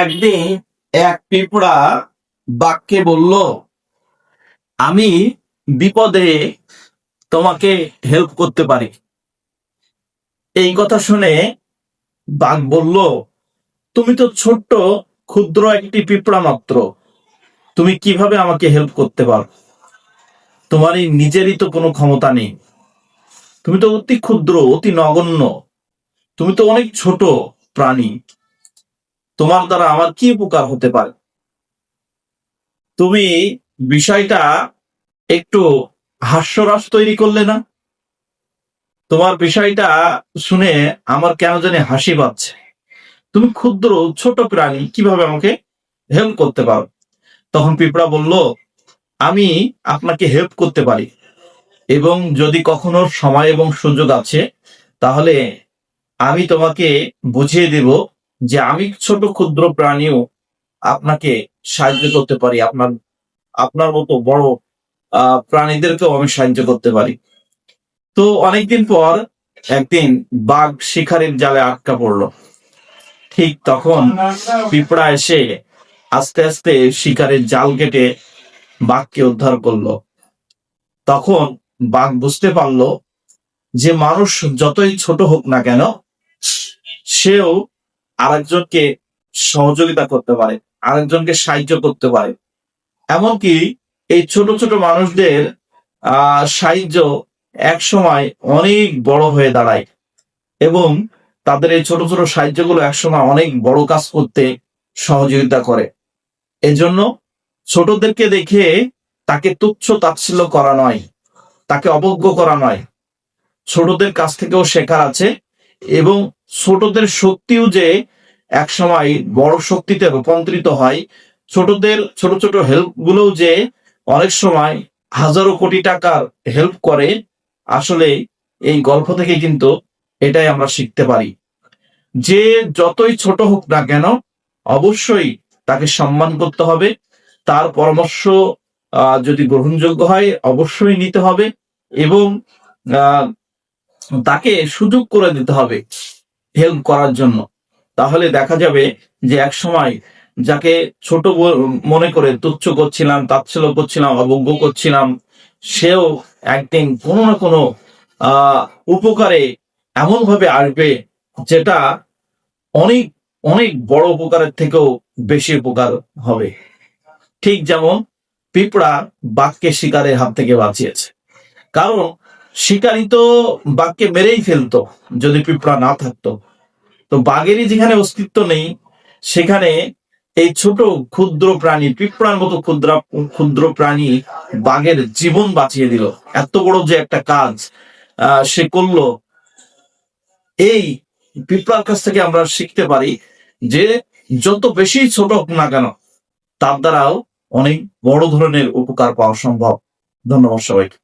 একদিন এক পিঁপড়া বাঘকে বলল, আমি বিপদে তোমাকে হেল্প করতে পারি। এই কথা শুনে বাঘ বলল, তুমি তো ছোট্ট, ক্ষুদ্র একটি পিঁপড়া মাত্র। তুমি কীভাবে আমাকে হেল্প করতে পারো? তোমার এই নিজেরই তো কোনো ক্ষমতা নেই। তুমি তো অতি ক্ষুদ্র, অতি নগণ্য। তুমি তো অনেক ছোট প্রাণী। তোমার দ্বারা আমার কি উপকার হতে পারে? তুমি বিষয়টা একটু হাস্যরস তৈরি করলে না? তোমার বিষয়টা শুনে আমার কেন জানি হাসি পাচ্ছে। তুমি ক্ষুদ্র, ছোট প্রাণী, কীভাবে আমাকে হেল্প করতে পারো? তখন পিঁপড়া বলল, আমি আপনাকে হেল্প করতে পারি। এবং যদি কখনো সময় এবং সুযোগ আছে, তাহলে আমি তোমাকে বুঝিয়ে দেব যে আমি ছোট ক্ষুদ্র প্রাণীও আপনাকে সাহায্য করতে পারি, আপনার আপনার মতো বড় প্রাণীদেরকেও আমি সাহায্য করতে পারি। তো অনেকদিন পর একদিন বাঘ শিকারের জালে আটকা পড়ল। ঠিক তখন পিঁপড়া এসে আস্তে আস্তে শিকারের জাল কেটে বাঘকে উদ্ধার করল। তখন বাঘ বুঝতে পারল যে মানুষ যতই ছোট হোক না কেন, সেও আরেকজনকে সহযোগিতা করতে পারে, আরেকজনকে সাহায্য করতে পারে। এমনকি এই ছোট ছোট মানুষদের সাহায্য এক সময় অনেক বড় হয়ে দাঁড়ায় এবং তাদের এই ছোট ছোট সাহায্যগুলো একসময় অনেক বড় কাজ করতে সহযোগিতা করে। এজন্য ছোটদেরকে দেখে তাকে তুচ্ছ তাচ্ছিল্য করা নয়, তাকে অবজ্ঞ করা নয়। ছোটদের কাছ থেকেও শেখার আছে এবং ছোটদের শক্তিও যে এক সময় বড় শক্তিতে রূপান্তরিত হয়, ছোটদের, ছোট ছোট হেল্প গুলোও যে অনেক সময় হাজারো কোটি টাকার হেল্প করে, আসলে এই গল্প থেকে কিন্তু এটাই আমরা শিখতে পারি। যে যতই ছোট হোক না কেন, অবশ্যই তাকে সম্মান করতে হবে। তার পরামর্শ যদি গ্রহণযোগ্য হয়, অবশ্যই নিতে হবে এবং তাকে সুযোগ করে দিতে হবে হেল্প করার জন্য। তাহলে দেখা যাবে যে এক সময় যাকে ছোট মনে করে তুচ্ছ করছিলাম, তাচ্ছল্য করছিলাম, অবজ্ঞ করছিলাম, সেও একদিন কোনো না কোনো উপকারে এমন ভাবে আসবে যেটা অনেক অনেক বড় উপকারের থেকেও বেশি উপকার হবে। ঠিক যেমন পিঁপড়া বাঘকে শিকারের হাত থেকে বাঁচিয়েছে। কারণ শিকারী তো বাঘকে মেরেই ফেলতো, যদি পিঁপড়া না থাকতো। তো বাঘেরই যেখানে অস্তিত্ব নেই, সেখানে এই ছোট ক্ষুদ্র প্রাণী, পিঁপড়ার মতো ক্ষুদ্র ক্ষুদ্র প্রাণী বাঘের জীবন বাঁচিয়ে দিল। এত বড় যে একটা কাজ সে করল। এই পিঁপড়ার কাছ থেকে আমরা শিখতে পারি যে যত বেশি ছোট হোক না কেন, তার দ্বারাও অনেক বড় ধরনের উপকার পাওয়া সম্ভব। ধন্যবাদ সবাইকে।